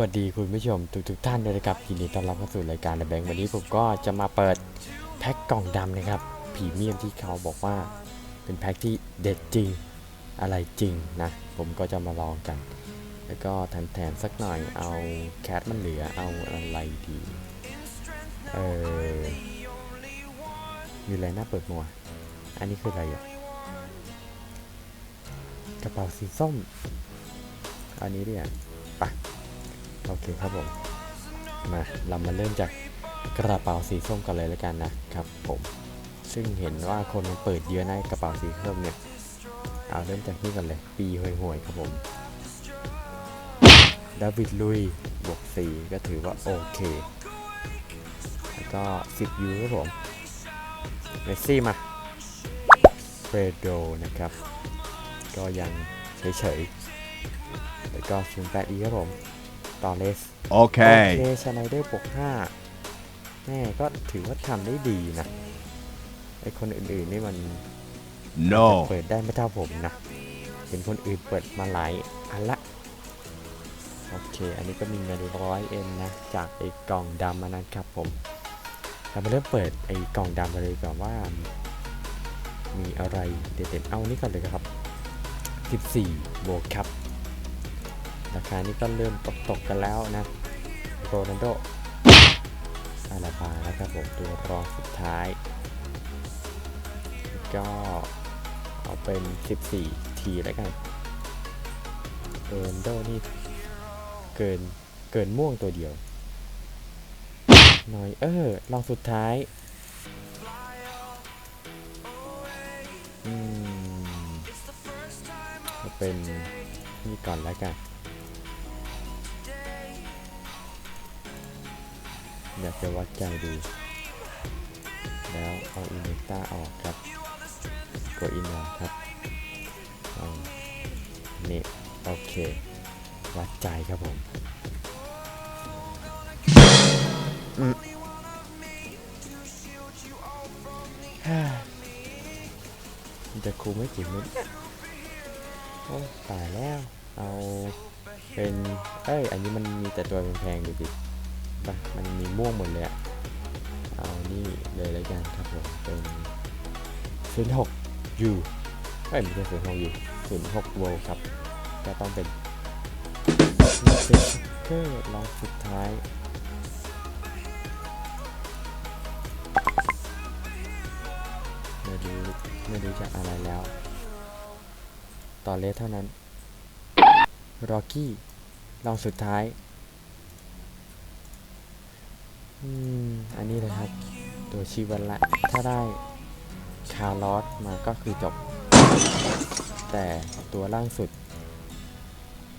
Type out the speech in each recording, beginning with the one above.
วัสดีคุณผู้ชมทุกทุกท่านด้วยนะครับยินดีต้อนรับเข้าสู่รายการแบงค์วันนี้ผมก็จะมาเปิดแพ็คกล่องดำนะครับพรีเมียมที่เขาบอกว่าเป็นแพ็คที่เด็ดจริงอะไรจริงนะ ผมก็จะมาลองกัน แล้วก็แถมๆสักหน่อยเอาแคทมันเหลือเอาอะไรดีเออมีอะไรน่าเปิดมัว อันนี้คืออะไรอะกระเป๋าสีส้ม อันนี้เนี่ย โอเคครับผม มาเรามาเริ่มจากกระเป๋าสีส้มกันเลยแล้วกันนะครับผมซึ่งเห็นว่าคนมันเปิดเยอะในะกระเป๋าสีส้มเนี่ยเอาเริ่มจากนี่กันเลย ปีห่วยๆครับผมดาวิดลุยบวก4ก็ถือว่าโอเค แล้วก็ 10ยูครับผมเมสซี่มาเฟรโดนะครับ ก็ยังเฉยๆ แล้วก็08อีครับผม ตอเลสโอ Okay. เคชไนเดอร์ปก5แม่ก็ถือว่าทำได้ดีนะไอคนอื่นๆนี่มัน No. เปิดได้ไม่เท่าผมนะเห็นคนอื่นเปิดมาหลายอันละโอเค อันนี้ก็มีเงินร้อยเอ็นนะ จากไอ้กล่องดำมานั้นครับผม เรามาเริ่มเปิดไอ้กล่องดำกันเลยดีก่อนว่า มีอะไรเด็ดๆ เอานี่ก่อนเลยครับ 14 โบวกครับ ราคานี้ก็เริ่มตกๆกันแล้วนะโรนัลโดอาลาบาแล้วครับผมตัวรองสุดท้าย ก็เอาเป็น 14 ทีแล้วกันโรนัลโดนี่เกินเกินม่วงตัวเดียวหน่อยเออลองสุดท้ายอืมเอาเป็นนี่ก่อนแล้วกัน อยากจะวัดใจดู แล้วเอาอินเนต้าออกครับ กดอินออกครับนี่โอเค วัดใจครับผมจะคูไม่กี่ม็ดโอ้ตายแล้ว เอาเป็น เอ้ย อันนี้มันมีแต่ตัวแพงๆดูดิ ปะมันมีม่วงหมดเลยอะเอานี่เลยแล้วกันครับผมเป็น06 U เอ้ยไม่ใช่06 U 06 Volt ครับก็ต้องเป็นเป็นสติ๊กเกอร์ลองสุดท้ายไม่รู้ไม่รู้จะอะไรแล้ว ต่อเลสเท่านั้น รอ c กี้ลองสุดท้าย อืม อันนี้เลยครับ ตัวชีวันละ ถ้าได้คาร์ลอสมาก็คือจบ แต่ตัวล่างสุด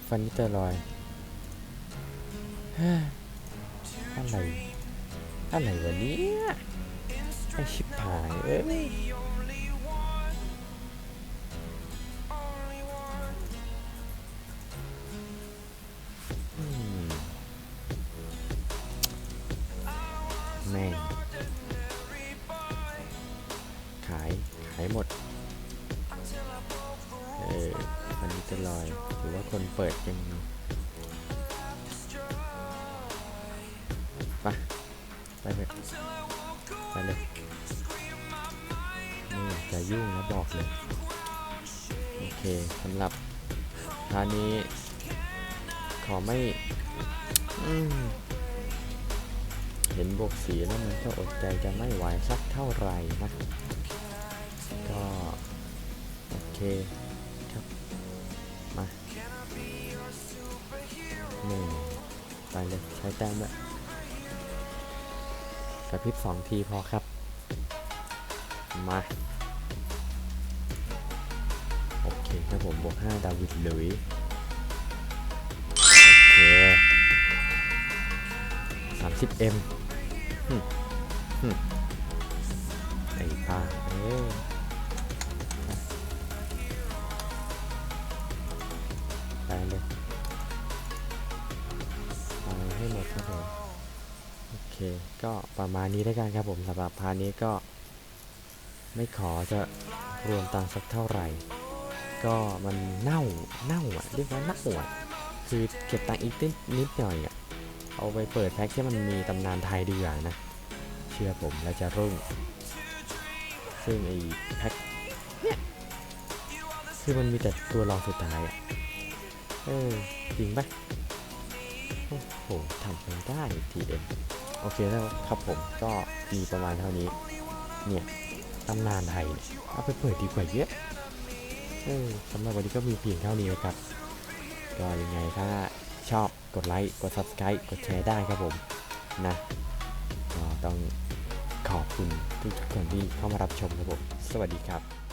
ฟันนิเตอร์ลอยอะไร อะไรวะเนี่ยไอชิบหายเอ้ย แม่ง ขาย ขายหมด เอออันนี้จะลอยถือว่าคนเปิดยังไปไปเลยไปเลยไม่อยากจะยุ่งนะบอกเลย โอเคสำหรับพานี้ ขอไม่ อืม เห็นบวกสีแล้วมันก็อดใจจะไม่ไหวสักเท่าไหร่นะก็โอเคครับมานี่ไปเลยใช้แต้มด้วกระพริบสองทีพอครับ มาโอเคครับผมบวก5ดาวิดหลุยส์โอเค 30M ไอ้ป้าเอ้ยไปเลยเอาให้หมดครับผมโอเคก็ประมาณนี้แล้วกันครับผมสำหรับพานี้ก็ ไม่ขอจะรวมตังสักเท่าไหร่ ก็มันเน่าเน่าอะเรียกว่าเน่าอะคือเก็บตังอีกนิดนิดหน่อยอะ เอาไปเปิดแพ็คที่มันมีตำนานไทยดีกว่านะ เชื่อผมแล้วจะรุ่ง ซึ่งไอ้แพ็คเนี่ยคือมันมีแต่ตัวรองสุดท้ายอะเออจริงปะโอ้โหทำไม่ได้ทีเอ็มโอเคแล้วครับผมก็มีประมาณเท่านี้ เนี่ยตำนานไทยเนี่ยเอาไปเปิดดีกว่าเยอะเออสำหรับวันนี้ก็มีเพียงเท่านี้นะครับ ก็ยังไงถ้า ชอบกดไลค์กด subscribe กดแชร์ได้ครับผมนะต้องขอบคุณทุกคนที่เข้ามารับชมครับผม สวัสดีครับ